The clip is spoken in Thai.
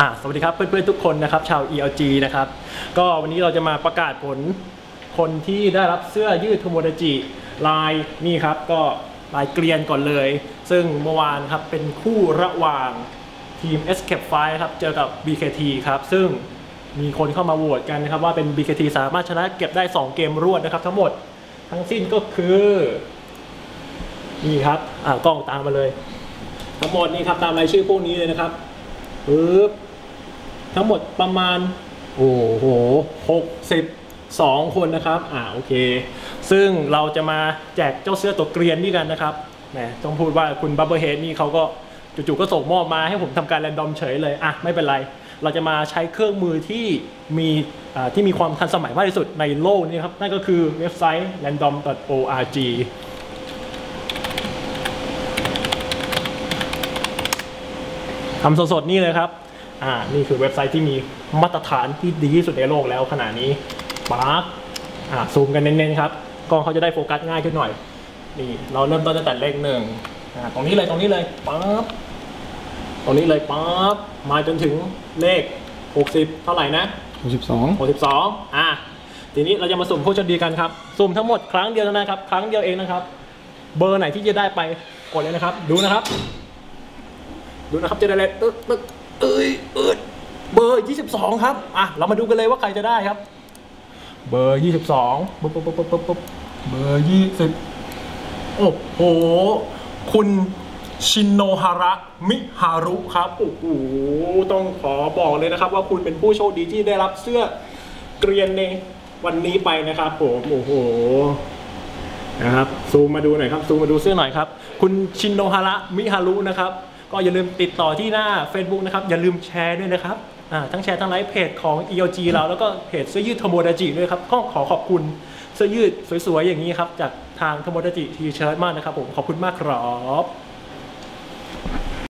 อะสวัสดีครับเพื่อนๆทุกคนนะครับชาว ELG นะครับก็วันนี้เราจะมาประกาศผลคนที่ได้รับเสื้อยืดโทโมดาจิลายนี่ครับก็ลายเกรียนก่อนเลย ซึ่งเมื่อวานครับเป็นคู่ระหว่างทีม Escape f i ครับเจอกับ BKT ครับซึ่งมีคนเข้ามาโหวตกันนะครับว่าเป็น BKT สามารถชนะเก็บได้ 2 เกมรวดนะครับ ทั้งหมดทั้งสิ้นก็คือนี่ครับอ่ากล้องตามมาเลย ทั้งหมดนี่ครับตามรายชื่อพวกนี้เลยนะครับปึ๊บ ทั้งหมดประมาณ โอ้โหหกสิบสองคนนะครับอ่าโอเค ซึ่งเราจะมาแจกเจ้าเสื้อตัวเกรียนนี่กันนะครับแหมต้องพูดว่าคุณบับเบิลเฮดนี่เขาก็จู่ๆก็ส่งมอบมาให้ผมทำการแรนดอมเฉยเลยอะไม่เป็นไร เราจะมาใช้เครื่องมือที่มีอ่าที่มีความทันสมัยมากที่สุดในโลกนี้ครับ นั่นก็คือเว็บไซต์ random.org ทำสดๆนี่เลยครับ อ่านี่คือเว็บไซต์ที่มีมาตรฐานที่ดีที่สุดในโลกแล้วขณะนี้ปาร์คอ่าซูมกันเน้นๆครับกล้องเขาจะได้โฟกัสง่ายขึ้นหน่อยนี่เราเริ่มต้นตั้งแต่เลขหนึ่งอ่าตรงนี้เลยตรงนี้เลยปั๊บตรงนี้เลยปั๊บมาจนถึงเลข 60 เท่าไหร่นะ62 62อะทีนี้เราจะมาสุ่มผู้โชคดีกันครับสุ่มทั้งหมดครั้งเดียวเท่านั้นครับ ครั้งเดียวเองนะครับ เบอร์ไหนที่จะได้ไปกดเลยนะครับ ดูนะครับ ดูนะครับจะได้เลยตึ๊กตึ๊ก เอ้ยเอ้ยเบอร์ 22 ครับ อะ เรามาดูกันเลยว่าใครจะได้ครับ เบอร์ 22ปุ๊บปุ๊บปุ๊บปุ๊บปุ๊บปุ๊บเบอร์ 20 โอ้โห คุณชินโนฮาระมิฮารุครับ โอ้โห ต้องขอบอกเลยนะครับ ว่าคุณเป็นผู้โชคดีที่ได้รับเสื้อเกรียนในวันนี้ไปนะครับผมโอ้โหนะครับซูมมาดูหน่อยครับซูมมาดูเสื้อหน่อยครับ คุณชินโนฮาระมิฮารุนะครับ ก็อย่าลืมติดต่อที่หน้า Facebook นะครับ อย่าลืมแชร์ด้วยนะครับทั้งแชร์ทั้งไลฟ์เพจของ ELG เราแล้วก็เพจเสื้อยืดโทโมดาจิด้วยครับก็ขอขอบคุณเสื้อยืดสวยๆอย่างนี้ครับจากทางโทโมดาจิทีเชิร์ตมากนะครับผมขอบคุณมากครับ